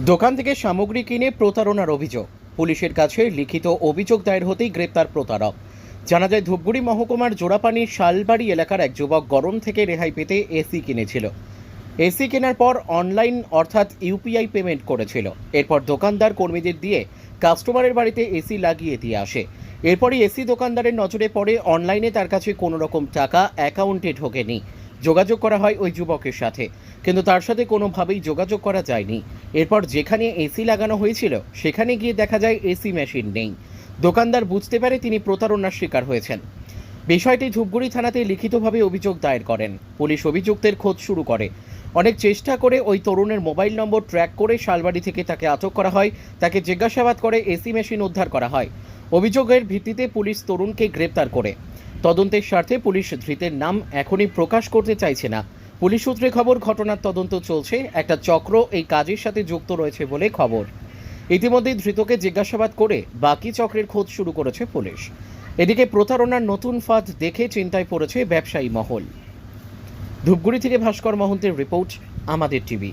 দোকান থেকে সামগ্রী কিনে প্রতারণার অভিযোগ। পুলিশের কাছে লিখিত অভিযোগ দায়ের হতেই গ্রেপ্তার প্রতারক। জানা যায়, ধূপগুড়ি মহকুমার জোড়াপানি শালবাড়ি এলাকার এক যুবক গরম থেকে রেহাই পেতে এসি কিনেছিল। এসি কেনার পর অনলাইন অর্থাৎ ইউপিআই পেমেন্ট করেছিল। এরপর দোকানদার কর্মীদের দিয়ে কাস্টমারের বাড়িতে এসি লাগিয়ে দিয়ে আসে। এরপরই এসি দোকানদারের নজরে পড়ে, অনলাইনে তার কাছে কোনো রকম টাকা অ্যাকাউন্টে ঢোকেনি। যোগাযোগ করা হয় ওই যুবকের সাথে। কিন্তু তার সাথে কোনোভাবেই যোগাযোগ করা যায়নি। এরপর যেখানে এসি লাগানো হয়েছিল, সেখানে গিয়ে দেখা যায় এসি মেশিন নেই। দোকানদার বুঝতে পারে তিনি প্রতারণার শিকার হয়েছেন। বিষয়টি ধূপগুড়ি থানাতে লিখিতভাবে অভিযোগ দায়ের করেন। পুলিশ অভিযুক্তের খোঁজ শুরু করে। অনেক চেষ্টা করে ওই তরুণের মোবাইল নম্বর ট্র্যাক করে শালবাড়ি থেকে তাকে আটক করা হয়। তাকে জিজ্ঞাসাবাদ করে এসি মেশিন উদ্ধার করা হয়। অভিযোগের ভিত্তিতে পুলিশ তরুণকে গ্রেপ্তার করে। তদন্তের স্বার্থে পুলিশ ধৃতের নাম এখনই প্রকাশ করতে চাইছে না। পুলিশ সূত্রে খবর, ঘটনার তদন্ত চলছে। একটা চক্র এই কাজের সাথে যুক্ত রয়েছে বলে খবর। ইতিমধ্যে ধৃতকে জিজ্ঞাসাবাদ করে বাকি চক্রের খোঁজ শুরু করেছে পুলিশ। এদিকে প্রতারণার নতুন ফাঁদ দেখে চিন্তায় পড়েছে ব্যবসায়ী মহল। ধূপগুড়ি থেকে ভাস্কর মহন্তের রিপোর্ট, আমাদের টিভি।